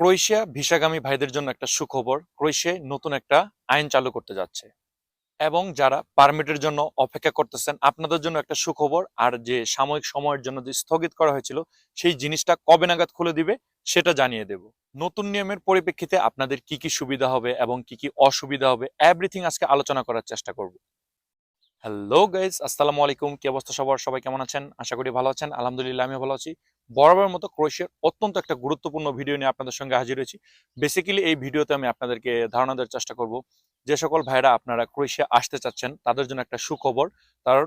Croatia ভিসাগামী ভাইদের জন্য একটা সুখবর, ক্রোয়েশিয়ায় নতুন একটা আইন চালু করতে যাচ্ছে। এবং যারা পারমিটের জন্য অপেক্ষা করতেছেন, আপনাদের জন্য একটা সুখবর আর যে সাময়িক সময়ের জন্য যে স্থগিত করা হয়েছিল, সেই জিনিসটা কবে নাগাদ খুলে দিবে, সেটা জানিয়ে দেব। নতুন নিয়মের পরিপ্রেক্ষিতে আপনাদের কি কি সুবিধা হবে এবং কি কি অসুবিধা হবে এভরিথিং আজকে আলোচনা করার চেষ্টা করব। হ্যালো গাইজ আসসালামু আলাইকুম, কি অবস্থা সবার? সবাই কেমন আছেন? আশা করি ভালো আছেন, আলহামদুলিল্লাহ আমি ভালো আছি। বরাবর মতো ক্রোয়েশিয়ার অত্যন্ত একটা গুরুত্বপূর্ণ ভিডিও নিয়ে আপনাদের সঙ্গে হাজির হয়েছি। বেসিক্যালি এই ভিডিওতে আমি আপনাদেরকে ধারণা দেওয়ার চেষ্টা করব। যে সকল ভাইরা আপনারা ক্রোয়েশিয়া আসতে চাচ্ছেন, তাদের জন্য একটা সুখবর। কারণ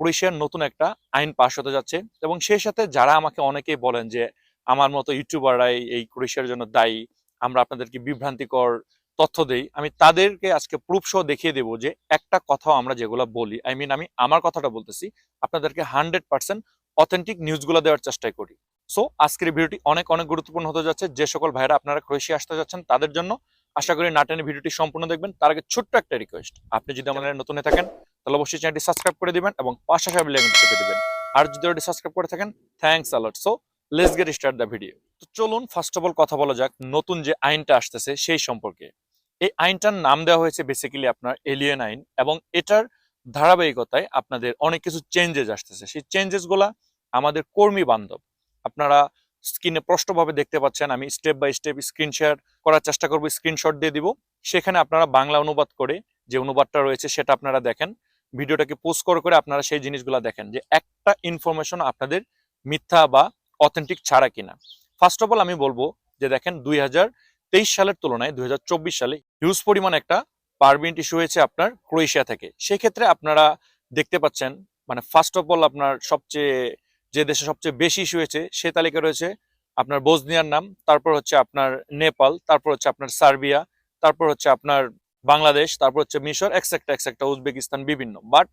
ক্রোয়েশিয়ার নতুন একটা আইন পাশ হতে যাচ্ছে এবং সেই সাথে যারা আমাকে অনেকেই বলেন যে, আমার মতো ইউটিউবাররাই এই ক্রোয়েশিয়ার জন্য দায়ী, আমরা আপনাদেরকে বিভ্রান্তিকর তথ্য দেই। আমি তাদেরকে আজকে প্রুফ সহ দেখিয়ে দেবো যে একটা কথাও আমরা যেগুলো বলি আই মিন আমি আমার কথাটা বলতেছি, আপনাদেরকে হান্ড্রেড পার্সেন্ট অথেন্টিক নিউজগুলো দেওয়ার চেষ্টাই করি। সো আজকের ভিডিওটি অনেক অনেক গুরুত্বপূর্ণ হতে যাচ্ছে। যে সকল ভাইরা আপনারা ক্রোয়েশিয়া আসতে যাচ্ছেন, তাদের জন্য আশা করি নাটেনের ভিডিওটি সম্পূর্ণ দেখবেন। তার আগে ছোট্ট একটা রিকোয়েস্ট আপনি যদি আমাদের নতুন থাকেন, তাহলে অবশ্যই চ্যানেলটি সাবস্ক্রাইব করে দিবেন এবং পাশে আইকনটি চেপে দিবেন। আর যদি অলরেডি সাবস্ক্রাইব করে থাকেন thanks a lot so let's get start the video তো চলুন ফার্স্ট অফ অল কথা বলা যাক নতুন যে আইনটা আসতেছে সেই সম্পর্কে। এই আইনটার নাম দেওয়া হয়েছে বেসিক্যালি আপনার এলিয়েন আইন এবং এটার ধারাবাহিকতায় আপনাদের অনেক কিছু চেঞ্জেস আসতেছে। সেই চেঞ্জেসগুলা আমাদের কর্মী বান্ধব, আপনারা স্ক্রিনে স্পষ্টভাবে দেখতে পাচ্ছেন, আমি step by step screen share করার চেষ্টা করব স্ক্রিনশট দিয়ে দিব। সেখানে আপনারা বাংলা অনুবাদ করে যে অনুবাদটা রয়েছে সেটা আপনারা দেখেন। ভিডিওটাকে পোস্ট করে করে আপনারা সেই জিনিসগুলো দেখেন যে একটা ইনফরমেশন আপনাদের মিথ্যা বা অথেন্টিক ছাড়া কিনা। ফার্স্ট অফ অল আমি বলব যে দেখেন দুই সালের তুলনায় দুই হাজার চব্বিশ সালে হিউজ পরিমাণ একটা পারমিট ইস্যু হয়েছে আপনার ক্রোয়েশিয়া থেকে। সেক্ষেত্রে আপনারা দেখতে পাচ্ছেন মানে ফার্স্ট অফ অল আপনার সবচেয়ে, যে দেশে সবচেয়ে বেশি ইস্যু হয়েছে, সে তালিকা রয়েছে আপনার বোজনিয়ার নাম, তারপর হচ্ছে আপনার নেপাল, তারপর হচ্ছে আপনার সার্বিয়া, তারপর হচ্ছে আপনার বাংলাদেশ, তারপর হচ্ছে মিশর একসেক্টা একসেক্টা উজবেকিস্তান বিভিন্ন। বাট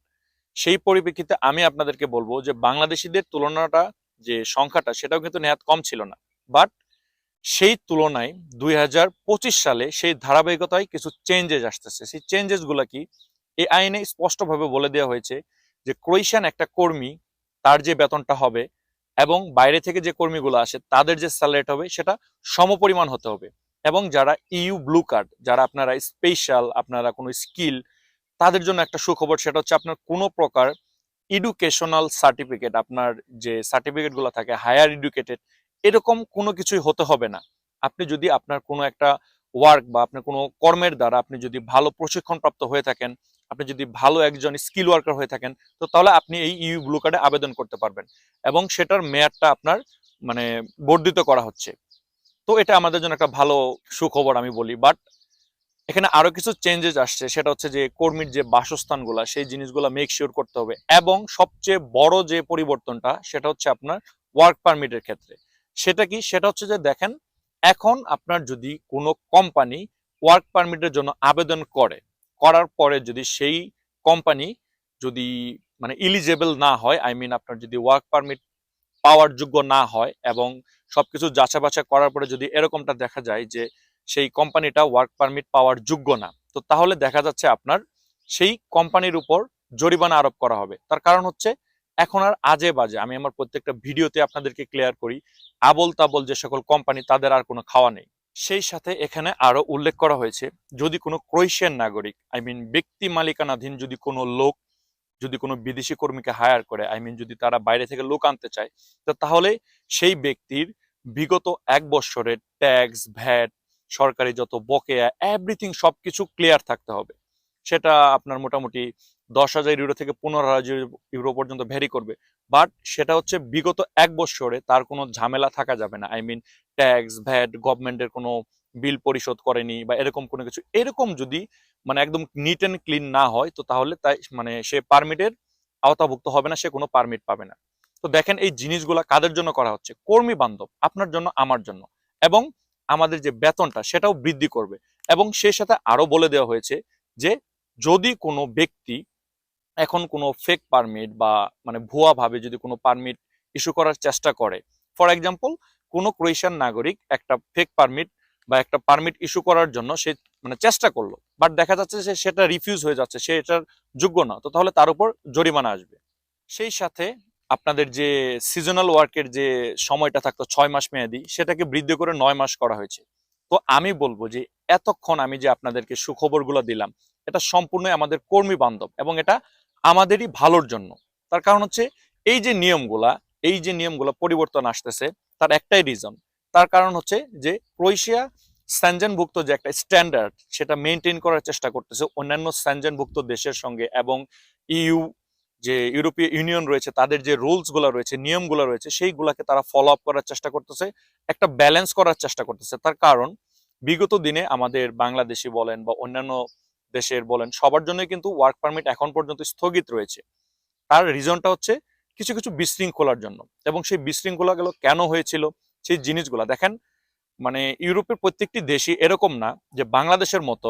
সেই পরিপ্রেক্ষিতে আমি আপনাদেরকে বলব যে বাংলাদেশিদের তুলনাটা, যে সংখ্যাটা, সেটাও কিন্তু নেহাত কম ছিল না। বাট সেই তুলনায় দুই হাজার পঁচিশ সালে সেই ধারাবাহিকতায় কিছু চেঞ্জেস আসতেছে। সেই চেঞ্জেসগুলা কি? এই আইনে স্পষ্টভাবে বলে দেওয়া হয়েছে যে ক্রোয়েশিয়ান একটা কর্মী, তার যে বেতনটা হবে এবং বাইরে থেকে যে কর্মীগুলো আসে, তাদের যে স্যালারিট হবে, সেটা সমপরিমাণ হতে হবে। এবং যারা ইউ ব্লু কার্ড যারা আপনারা স্পেশাল আপনারা কোনো স্কিল তাদের জন্য একটা সুখবর, সেটা হচ্ছে আপনার কোনো প্রকার এডুকেশনাল সার্টিফিকেট আপনার যে সার্টিফিকেটগুলো থাকে হায়ার এডুকেটেড এরকম কোনো কিছুই হতে হবে না। আপনি যদি আপনার কোনো একটা ওয়ার্ক বা আপনার কোনো কর্মের দ্বারা আপনি যদি ভালো প্রশিক্ষণপ্রাপ্ত হয়ে থাকেন, আপনি যদি ভালো একজন স্কিল ওয়ার্কার হয়ে থাকেন, তো তাহলে আপনি এই ইউ ব্লু কার্ডে আবেদন করতে পারবেন এবং সেটার মেয়াদটা আপনার মানে বর্ধিত করা হচ্ছে। তো এটা আমাদের জন্য একটা ভালো সুখবর আমি বলি। বাট এখানে আরও কিছু চেঞ্জেস আসছে। সেটা হচ্ছে যে কর্মীর যে বাসস্থানগুলা, সেই জিনিসগুলো মেক শিওর করতে হবে এবং সবচেয়ে বড় যে পরিবর্তনটা, সেটা হচ্ছে আপনার ওয়ার্ক পারমিটের ক্ষেত্রে। সেটা কি? সেটা হচ্ছে যে দেখেন, এখন আপনার যদি কোনো কোম্পানি ওয়ার্ক পারমিটের জন্য আবেদন করে, করার পরে যদি সেই কোম্পানি যদি মানে ইলিজেবল না হয় আই মিন আপনার যদি ওয়ার্ক পারমিট পাওয়ার যোগ্য না হয় এবং সবকিছু যাচা বাছা করার পরে যদি এরকমটা দেখা যায় যে সেই কোম্পানিটা ওয়ার্ক পারমিট পাওয়ার যোগ্য না, তো তাহলে দেখা যাচ্ছে আপনার সেই কোম্পানির উপর জরিমানা আরোপ করা হবে। তার কারণ হচ্ছে এখন আর আজে বাজে। আমি আমার প্রত্যেকটা ভিডিওতে আপনাদেরকে ক্লিয়ার করি আবল তাবল যে সকল কোম্পানি তাদের আর কোনো খাওয়া নেই। সেই সাথে এখানে আরও উল্লেখ করা হয়েছে, যদি কোনো ক্রোয়েশিয়ান নাগরিক আই মিন ব্যক্তি মালিকানাধীন যদি কোনো লোক, যদি কোনো বিদেশি কর্মীকে হায়ার করে আই মিন যদি তারা বাইরে থেকে লোক আনতে চায়, তো তাহলে সেই ব্যক্তির বিগত এক বছরের ট্যাক্স ভ্যাট সরকারি যত বকেয়া এভরিথিং সবকিছু ক্লিয়ার থাকতে হবে। সেটা আপনার মোটামুটি দশ হাজার ইউরো থেকে পনেরো হাজার ইউরো পর্যন্ত ভ্যারি করবে। বাট সেটা হচ্ছে বিগত এক বছরে তার কোনো ঝামেলা থাকা যাবে না। আই মিন ট্যাক্স ভ্যাট গভর্নমেন্টের কোনো বিল পরিশোধ করেনি বা এরকম কোনো কিছু। এরকম যদি মানে একদম নিট অ্যান্ড ক্লিন না হয়, তো তাহলে তাই মানে সে পারমিটের আওতাভুক্ত হবে না, সে কোনো পারমিট পাবে না। তো দেখেন এই জিনিসগুলা কাদের জন্য করা হচ্ছে? কর্মী বান্ধব, আপনার জন্য, আমার জন্য। এবং আমাদের যে বেতনটা, সেটাও বৃদ্ধি করবে। এবং সেই সাথে আরও বলে দেওয়া হয়েছে যে, যদি কোনো ব্যক্তি এখন কোনো ফেক পারমিট বা মানে ভুয়া ভাবে যদি কোনো পারমিট ইস্যু করার চেষ্টা করে। ফর এক্সাম্পল কোনো ক্রোয়েশিয়ান নাগরিক একটা ফেক পারমিট বা একটা পারমিট ইস্যু করার জন্য সে মানে চেষ্টা করল বাট দেখা যাচ্ছে যে সেটা রিফিউজ হয়ে যাচ্ছে, সে এটার যোগ্য না, তো তাহলে তার উপর জরিমানা আসবে। সেই সাথে আপনাদের যে সিজনাল ওয়ার্কের যে সময়টা থাকতো ছয় মাস মেয়াদি, সেটাকে বৃদ্ধি করে নয় মাস করা হয়েছে। তো আমি বলব যে এতক্ষণ আমি যে আপনাদেরকে সুখবরগুলো দিলাম, এটা সম্পূর্ণই আমাদের কর্মী বান্ধব এবং এটা আমাদেরই ভালোর জন্য। তার কারণ হচ্ছে, এই যে নিয়মগুলা, এই যে নিয়মগুলো পরিবর্তন আসতেছে, তার একটাই রিজন তার কারণ হচ্ছে যে, ক্রোয়েশিয়া স্যানজেনভুক্ত যে একটা স্ট্যান্ডার্ড সেটা মেনটেন করার চেষ্টা করতেছে অন্যান্য স্যানজেনভুক্ত দেশের সঙ্গে এবং ইউ যে ইউরোপীয় ইউনিয়ন রয়েছে, তাদের যে রুলসগুলো রয়েছে, নিয়মগুলো রয়েছে, সেইগুলাকে তারা ফলো আপ করার চেষ্টা করতেছে, একটা ব্যালেন্স করার চেষ্টা করতেছে। তার কারণ, বিগত দিনে আমাদের বাংলাদেশি বলেন বা অন্যান্য দেশের বলেন, সবার জন্য কিন্তু ওয়ার্ক পারমিট এখন পর্যন্ত স্থগিত রয়েছে। তার রিজনটা হচ্ছে কিছু কিছু বিশৃঙ্খলার জন্য। এবং সেই বিশৃঙ্খলাগুলো কেন হয়েছিল, সেই জিনিসগুলো দেখেন মানে ইউরোপের প্রত্যেকটি দেশই এরকম না যে বাংলাদেশের মতো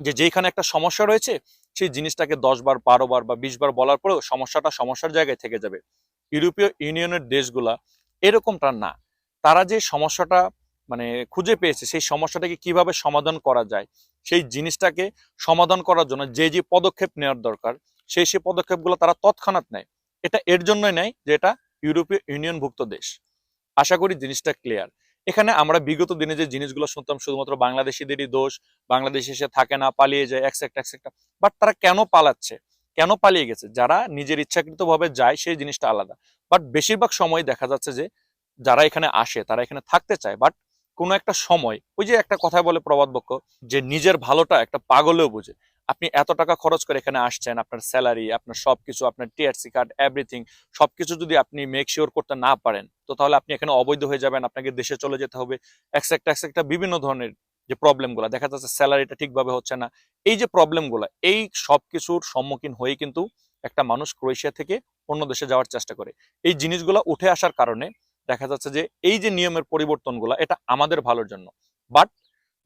যে যেখানে একটা সমস্যা রয়েছে, সেই জিনিসটাকে দশ বার, বারো বার বা বিশ বার বলার পরেও সমস্যাটা সমস্যার জায়গায় থেকে যাবে। ইউরোপীয় ইউনিয়নের দেশগুলা এরকমটা না। তারা যে সমস্যাটা মানে খুঁজে পেয়েছে, সেই সমস্যাটাকে কীভাবে সমাধান করা যায় সেই জিনিসটাকে সমাধান করার জন্য যে যে পদক্ষেপ নেওয়ার দরকার সেই সেই পদক্ষেপগুলো তারা তৎক্ষণাৎ নেয়। এটা এর জন্যই নেয় যে এটা ইউরোপীয় ইউনিয়নভুক্ত দেশ। আশা করি জিনিসটা ক্লিয়ার এখানে আমরা বিগত দিনে যে জিনিসগুলো শুনতাম, শুধুমাত্র বাংলাদেশিদেরই দোষ, বাংলাদেশে এসে থাকে না, পালিয়ে যায় একসেক্ট একসেক্ট বাট তারা কেন পালাচ্ছে? কেন পালিয়ে গেছে? যারা নিজের ইচ্ছাকৃত ভাবে যায়, সেই জিনিসটা আলাদা। বাট বেশিরভাগ সময় দেখা যাচ্ছে যে, যারা এখানে আসে, তারা এখানে থাকতে চায় বাট কোনো একটা সময়, ওই যে একটা কথা বলে প্রবাদ বাক্য যে নিজের ভালোটা একটা পাগলেও বোঝে। আপনি এত টাকা খরচ করে এখানে আসছেন, আপনার স্যালারি আপনার সবকিছু, আপনার টিআরসি কার্ড এভরিথিং সবকিছু যদি আপনি মেক শিওর করতে না পারেন, তো তাহলে আপনি এখানে অবৈধ হয়ে যাবেন, আপনাকে দেশে চলে যেতে হবে একসেক্ট একসেক্টা বিভিন্ন ধরনের যে প্রবলেমগুলো দেখা যাচ্ছে স্যালারিটা ঠিকভাবে হচ্ছে না। এই যে প্রবলেমগুলো এই সব কিছুর সম্মুখীন হয়ে কিন্তু একটা মানুষ ক্রোয়েশিয়া থেকে অন্য দেশে যাওয়ার চেষ্টা করে। এই জিনিসগুলো উঠে আসার কারণে দেখা যাচ্ছে যে এই যে নিয়মের পরিবর্তনগুলো, এটা আমাদের ভালোর জন্য। বাট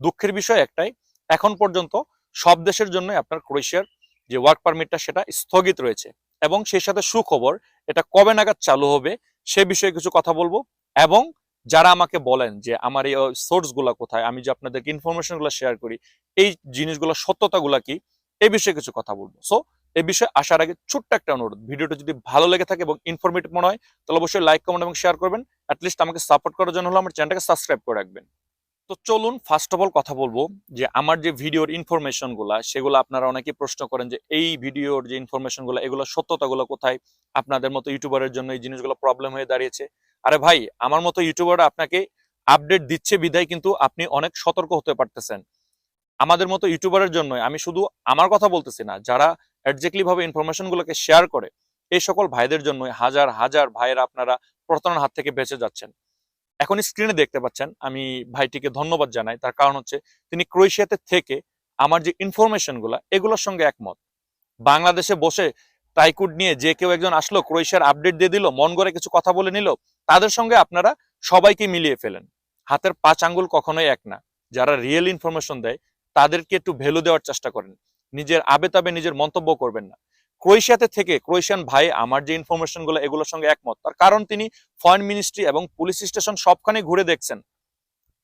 দুঃখের বিষয় একটাই, এখন পর্যন্ত সব দেশের জন্য আপনার ক্রোয়েশিয়ার যে ওয়ার্ক পারমিটটা সেটা স্থগিত রয়েছে। এবং সেই সাথে সুখবর, এটা কবে নাগাদ চালু হবে, সে বিষয়ে কিছু কথা বলব। এবং যারা আমাকে বলেন যে আমার এই সোর্সগুলা কোথায়, আমি যে আপনাদেরকে ইনফরমেশনগুলো শেয়ার করি, এই জিনিসগুলো সত্যতা গুলা কি এই বিষয়ে কিছু কথা বলব। সো এই বিষয়ে আসার আগে ছোট্ট একটা অনুরোধ। ভিডিওটা যদি ভালো লেগে থাকে এবং ইনফরমেটিভ মনে হয়, তাহলে অবশ্যই লাইক কমেন্ট এবং শেয়ার করবেন। অ্যাটলিস্ট আমাকে সাপোর্ট করার জন্য হলো আমার চ্যানেলটাকে সাবস্ক্রাইব করে রাখবেন। তো চলুন ফার্স্ট অফ অল কথা বলব যে আমার যে ভিডিওর ইনফরমেশনগুলা, সেগুলো আপনারা অনেকে প্রশ্ন করেন যে এই ভিডিওর যে ইনফরমেশনগুলো, এগুলো সত্যতাগুলো কোথায়? আপনাদের মতো ইউটিউবারের জন্য এই জিনিসগুলো প্রবলেম হয়ে দাঁড়িয়েছে। আরে ভাই, আমার মতো ইউটিউবার আপনাকে আপডেট দিচ্ছে বিদায় কিন্তু আপনি অনেক সতর্ক হতে পারতেছেন। আমাদের মতো ইউটিউবারের জন্য আমি শুধু আমার কথা বলতেছি না, যারা একজাক্টলি ভাবে ইনফরমেশন গুলোকে শেয়ার করে, এই সকল ভাইদের জন্য হাজার হাজার ভাইয়েরা আপনারা প্রতারণার হাত থেকে বেঁচে যাচ্ছেন। এখন স্ক্রিনে দেখতে পাচ্ছেন, আমি ভাইটিকে ধন্যবাদ জানাই, তার কারণ হচ্ছে তিনি ক্রোয়েশিয়াতে থেকে আমার যে ইনফরমেশনগুলা, এগুলোর সঙ্গে একমত। বাংলাদেশে বসে টাইকুড নিয়ে যে কেউ একজন আসলো, ক্রোয়েশিয়ার আপডেট দিয়ে দিল, মন করে কিছু কথা বলে নিল, তাদের সঙ্গে আপনারা সবাইকে মিলিয়ে ফেলেন। হাতের পাঁচ আঙ্গুল কখনোই এক না। যারা রিয়েল ইনফরমেশন দেয়, তাদেরকে একটু ভ্যালু দেওয়ার চেষ্টা করেন। নিজের আবে তাবে নিজের মন্তব্য করবেন না। ক্রোয়েশিয়াতে থেকে ক্রোয়েশিয়ান ভাই আমার যে ইনফরমেশনগুলো, এগুলোর সঙ্গে একমত। তার কারণ তিনি ফরেন মিনিস্ট্রি এবং পুলিশ স্টেশন সবখানে ঘুরে দেখছেন।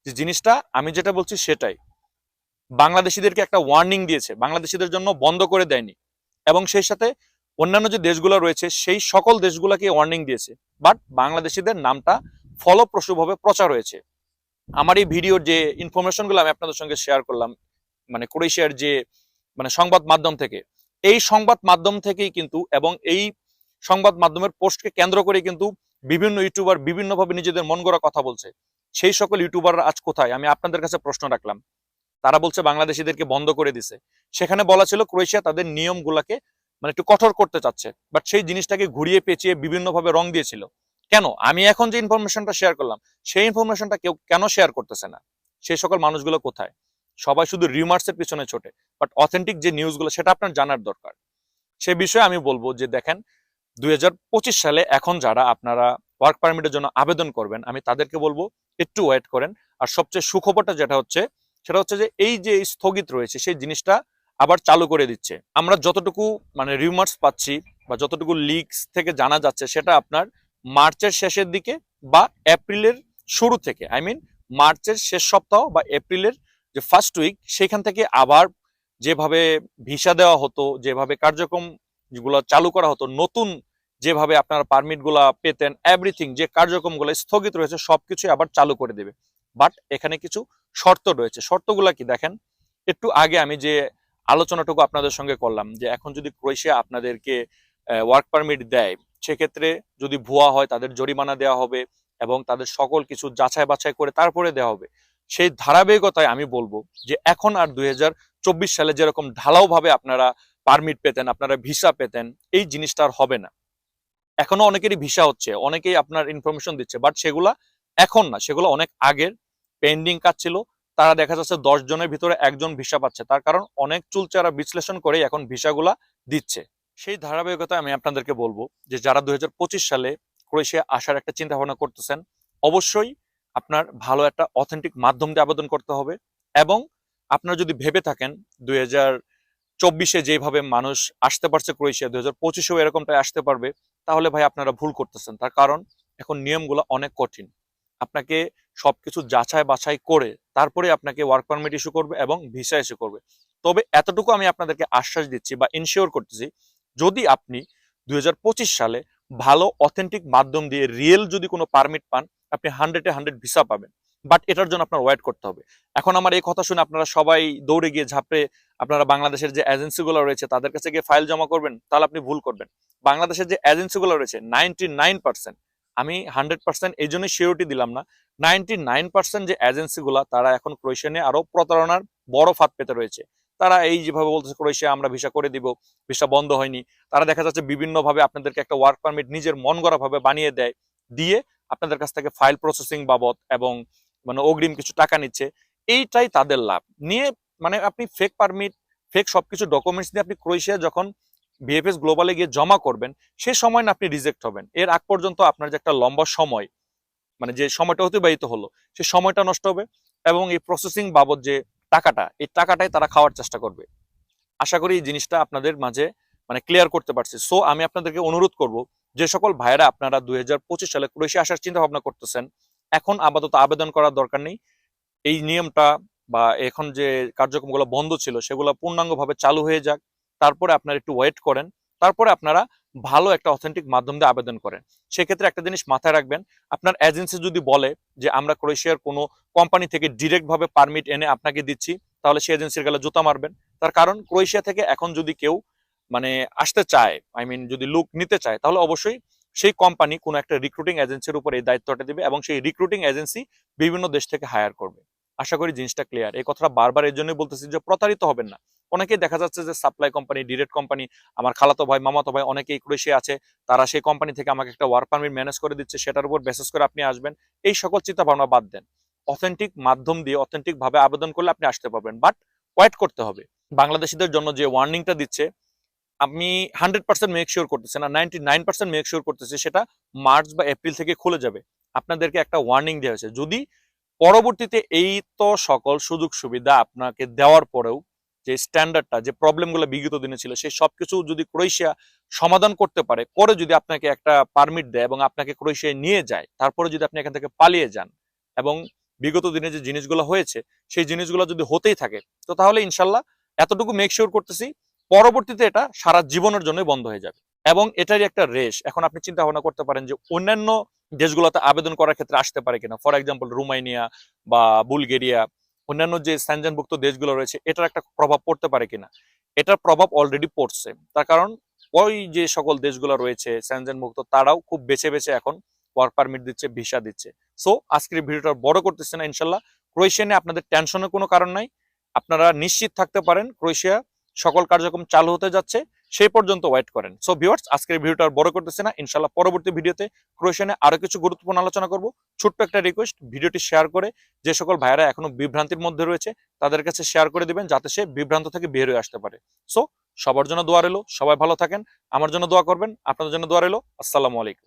যে জিনিসটা আমি যেটা বলছি সেটাই। বাংলাদেশিদেরকে একটা ওয়ার্নিং দিয়েছে। বাংলাদেশিদের জন্য বন্ধ করে দেয়নি। এবং সেই সাথে অন্যান্য যে দেশগুলো রয়েছে, সেই সকল দেশগুলোকে ওয়ার্নিং দিয়েছে। বাট বাংলাদেশিদের নামটা ফলপ্রসূভাবে প্রচার হয়েছে। আমার এই ভিডিওর যে ইনফরমেশনগুলো আমি আপনাদের সঙ্গে শেয়ার করলাম মানে ক্রোয়েশিয়ার যে মানে সংবাদ মাধ্যম থেকে। এই সংবাদ মাধ্যম থেকেই কিন্তু এবং এই সংবাদ মাধ্যমের পোস্টকে কেন্দ্র করে কিন্তু বিভিন্ন ইউটিউবার বিভিন্নভাবে নিজেদের মন গড়া কথা বলছে। সেই সকল ইউটিউবাররা আজ কোথায়? আমি আপনাদের কাছে প্রশ্ন রাখলাম। তারা বলছে, বাংলাদেশিদেরকে বন্ধ করে দিছে। সেখানে বলা ছিল ক্রোয়েশিয়া তাদের নিয়মগুলাকে মানে একটু কঠোর করতে চাচ্ছে বাট সেই জিনিসটাকে ঘুরিয়ে পেঁচিয়ে বিভিন্নভাবে রং দিয়েছিল। কেন? আমি এখন যে ইনফরমেশনটা শেয়ার করলাম, সেই ইনফরমেশনটা কেউ কেন শেয়ার করতেছে না? সেই সকল মানুষগুলো কোথায়? সবাই শুধু রিমার্স এর পিছনে ছোটে বাট অথেন্টিক যে নিউজগুলো সেটা আপনার জানার দরকার। সে বিষয়ে আমি বলব যে দেখেন, দুই হাজার পঁচিশ সালে এখন যারা আপনারা ওয়ার্ক পারমিটের জন্য আবেদন করবেন, আমি তাদেরকে বলব, একটু ওয়েট করেন। আর সবচেয়ে সুখবরটা যেটা হচ্ছে, সেটা হচ্ছে যে এই যে স্থগিত রয়েছে, সেই জিনিসটা আবার চালু করে দিচ্ছে। আমরা যতটুকু মানে রিমার্স পাচ্ছি বা যতটুকু লিগস থেকে জানা যাচ্ছে, সেটা আপনার মার্চের শেষের দিকে বা এপ্রিলের শুরু থেকে আই মিন মার্চের শেষ সপ্তাহ বা এপ্রিলের যে ফার্স্ট উইক সেখান থেকে আবার যেভাবে ভিসা দেওয়া হতো, যেভাবে কার্যক্রম যেগুলো চালু করা হতো, নতুন যেভাবে আপনারা পারমিটগুলা পেতেন এভরিথিং যে কার্যক্রমগুলো স্থগিত রয়েছে সবকিছু আবার চালু করে দেবে। বাট এখানে কিছু শর্ত রয়েছে। শর্তগুলা কি দেখেন? একটু আগে আমি যে আলোচনাটুকু আপনাদের সঙ্গে করলাম যে এখন যদি ক্রোয়েশিয়া আপনাদেরকে ওয়ার্ক পারমিট দেয়, সেক্ষেত্রে যদি ভুয়া হয় তাদের জরিমানা দেওয়া হবে এবং তাদের সকল কিছু যাচাই বাছাই করে তারপরে দেওয়া হবে। সেই ধারাবাহিকতায় আমি বলব যে এখন আর দুই হাজার চব্বিশ সালে যেরকম ঢালাও ভাবে আপনারা পারমিট পেতেন, আপনারা ভিসা পেতেন, এই জিনিসটা আর হবে না। এখনও অনেকেরই ভিসা হচ্ছে, অনেকেই আপনার ইনফরমেশন দিচ্ছে বাট সেগুলা এখন না, সেগুলো অনেক আগের পেন্ডিং কাজ ছিল, তারা দেখা যাচ্ছে দশ জনের ভিতরে একজন ভিসা পাচ্ছে, তার কারণ অনেক চুলচারা বিশ্লেষণ করে এখন ভিসাগুলা দিচ্ছে। সেই ধারাবাহিকতায় আমি আপনাদেরকে বলব যে যারা দুই হাজার পঁচিশ সালে ক্রোয়েশিয়া আসার একটা চিন্তা ভাবনা করতেছেন, অবশ্যই আপনার ভালো একটা অথেন্টিক মাধ্যম দিয়ে আবেদন করতে হবে এবং আপনারা যদি ভেবে থাকেন দুই হাজার চব্বিশে যেভাবে মানুষ আসতে পারছে ক্রোয়েশিয়া, দুই হাজার পঁচিশেও এরকমটাই আসতে পারবে, তাহলে ভাই আপনারা ভুল করতেছেন। তার কারণ এখন নিয়মগুলো অনেক কঠিন। আপনাকে সবকিছু যাচাই বাছাই করে তারপরে আপনাকে ওয়ার্ক পারমিট ইস্যু করবে এবং ভিসা ইস্যু করবে। তবে এতটুকু আমি আপনাদেরকে আশ্বাস দিচ্ছি বা ইনশিওর করতেছি, যদি আপনি দুই হাজার পঁচিশ সালে ভালো অথেন্টিক মাধ্যম দিয়ে রিয়েল যদি কোনো পারমিট পান আপনি হান্ড্রেডে হান্ড্রেড ভিসা পাবেন। বাট এটার জন্য আপনার ওয়েট করতে হবে। এখন আমার এই কথা শুনে আপনারা সবাই দৌড়ে গিয়ে ঝাঁপড়ে আপনারা বাংলাদেশের যে এজেন্সিগুলো রয়েছে, তাদের কাছে গিয়ে ফাইল জমা করবেন, তাহলে আপনি ভুল করবেন। বাংলাদেশের যে এজেন্সিগুলো রয়েছে নাইনটি আমি হান্ড্রেড পার্সেন্ট এই জন্যই সিওরিটি দিলাম না। নাইনটি নাইন পার্সেন্ট যে এজেন্সিগুলো তারা এখন ক্রোয়েশিয়া নিয়ে আরও প্রতারণার বড় ফাঁদ পেতে রয়েছে। তারা এই যেভাবে বলতেছে ক্রোয়েশিয়া আমরা ভিসা করে দিব ভিসা বন্ধ হয়নি। তারা দেখা যাচ্ছে বিভিন্ন ভাবে আপনাদেরকে একটা ওয়ার্ক পারমিট নিজের মন গড়া ভাবে বানিয়ে দেয়, দিয়ে আপনাদের কাছ থেকে ফাইল প্রসেসিং বাবদ এবং মানে অগ্রিম কিছু টাকা নিচ্ছে, এইটাই তাদের লাভ। নিয়ে মানে আপনি ফেক পারমিট ফেক সবকিছু ডকুমেন্টস দিয়ে আপনি ক্রোয়েশিয়া যখন বিএফএস গ্লোবালে গিয়ে জমা করবেন, সে সময় না আপনি রিজেক্ট হবেন। এর আগ পর্যন্ত আপনার যে একটা লম্বা সময় মানে যে সময়টা অতিবাহিত হলো, সে সময়টা নষ্ট হবে এবং এই প্রসেসিং বাবদ যে টাকাটা, এই টাকাটাই তারা খাওয়ার চেষ্টা করবে। আশা করি এই জিনিসটা আপনাদের মাঝে মানে ক্লিয়ার করতে পারছি। সো আমি আপনাদেরকে অনুরোধ করব যে সকল ভাইরা আপনারা দুই হাজার পঁচিশ সালে ক্রোয়েশিয়া আসার চিন্তা ভাবনা করতেছেন, এখন আপাতত আবেদন করার দরকার নেই। এই নিয়মটা বা এখন যে কার্যক্রমগুলো বন্ধ ছিল, সেগুলো পূর্ণাঙ্গভাবে চালু হয়ে যাক। তারপরে আপনারা একটু ওয়েট করেন। তারপরে আপনারা ভালো একটা অথেন্টিক মাধ্যম দিয়ে আবেদন করেন। সেক্ষেত্রে একটা জিনিস মাথায় রাখবেন, আপনার এজেন্সি যদি বলে যে, আমরা ক্রোয়েশিয়ার কোনো কোম্পানি থেকে ডিরেক্ট ভাবে পারমিট এনে আপনাকে দিচ্ছি, তাহলে সেই এজেন্সির গেলে জুতা মারবেন। তার কারণ ক্রোয়েশিয়া থেকে এখন যদি কেউ মানে আসতে চায় আই মিন যদি লুক নিতে চায়, তাহলে অবশ্যই সেই কোম্পানি কোনো একটা রিক্রুটিং এজেন্সির উপর এই দায়িত্বটা দিবে এবং সেই রিক্রুটিং এজেন্সি বিভিন্ন দেশ থেকে হায়ার করবে। আশা করি জিনিসটা ক্লিয়ার এই কথাটা বারবার এর জন্যই বলতেছি যে প্রতারিত হবেন না। অনেকেই দেখা যাচ্ছে যে সাপ্লাই কোম্পানি ডিরেক্ট কোম্পানি আমার খালাতো ভাই, মামাতো ভাই অনেকেই ক্রোয়েশিয়া আছে, তারা সেই কোম্পানি থেকে আমাকে একটা ওয়ার্ক পারমিট ম্যানেজ করে দিচ্ছে, সেটার উপর বেসিস করে আপনি আসবেন। এই সকল চিন্তা ভাবনা বাদ দেন। অথেন্টিক মাধ্যম দিয়ে অথেন্টিক ভাবে আবেদন করলে আপনি আসতে পারবেন। বাট ওয়েট করতে হবে। বাংলাদেশিদের জন্য যে ওয়ার্নিংটা দিচ্ছে আমি হান্ড্রেড পার্সেন্ট মেক শিওর করতেছি না ninety nine percent make sure করতেছি সেটা মার্চ বা এপ্রিল থেকে খুলে যাবে। আপনাদেরকে একটা ওয়ার্নিং দেওয়া হয়েছে, যদি পরবর্তীতে এই তো সকল সুযোগ সুবিধা আপনাকে দেওয়ার পরেও যে স্ট্যান্ডার্ডটা যে প্রবলেমগুলো বিগত দিনে ছিল, সেই সবকিছু যদি ক্রোয়েশিয়া সমাধান করতে পারে, পরে যদি আপনাকে একটা পারমিট দেয় এবং আপনাকে ক্রোয়েশিয়ায় নিয়ে যায়, তারপরে যদি আপনি এখান থেকে পালিয়ে যান এবং বিগত দিনে যে জিনিসগুলো হয়েছে, সেই জিনিসগুলো যদি হতেই থাকে, তো তাহলে ইনশাল্লাহ এতটুকু মেক শিওর করতেছি। পরবর্তীতে এটা সারা জীবনের জন্য বন্ধ হয়ে যাবে। এবং এটারই একটা রেশ। এখন আপনি চিন্তা ভাবনা করতে পারেন যে অন্যান্য দেশগুলোতে আবেদন করার ক্ষেত্রে আসতে পারে কিনা। ফর এক্সাম্পল রুমাইনিয়া বা বুলগেরিয়া, অন্যান্য যে স্যানজানভুক্ত দেশগুলো রয়েছে, এটার একটা প্রভাব পড়তে পারে কিনা। এটার প্রভাব অলরেডি পড়ছে। তার কারণ, ওই যে সকল দেশগুলো রয়েছে স্যানজানভুক্ত, তারাও খুব বেছে বেছে এখন ওয়ার্ক পারমিট দিচ্ছে ভিসা দিচ্ছে। সো আজকের ভিডিওটা বড় করতেছে না, ইনশাল্লাহ। ক্রোয়েশিয়া নিয়ে আপনাদের টেনশনের কোনো কারণ নাই। আপনারা নিশ্চিত থাকতে পারেন, ক্রোয়েশিয়া সকল কার্যক্রম চালু হতে যাচ্ছে, সেই পর্যন্ত ওয়েট করেন। সো ভিউয়ার্স আজকের ভিডিওটা আর বড় করতেছে না। ইনশাল্লাহ পরবর্তী ভিডিওতে ক্রোয়েশিয়ানে আরও কিছু গুরুত্বপূর্ণ আলোচনা করব। ছোট্ট একটা রিকোয়েস্ট ভিডিওটি শেয়ার করে যে সকল ভাইয়েরা এখনও বিভ্রান্তির মধ্যে রয়েছে, তাদের কাছে শেয়ার করে দিবেন যাতে সে বিভ্রান্ত থেকে বের হয়ে আসতে পারে। সো সবার জন্য দোয়া রইল। সবাই ভালো থাকেন। আমার জন্য দোয়া করবেন। আপনাদের জন্য দোয়া রইল। আসসালামু আলাইকুম।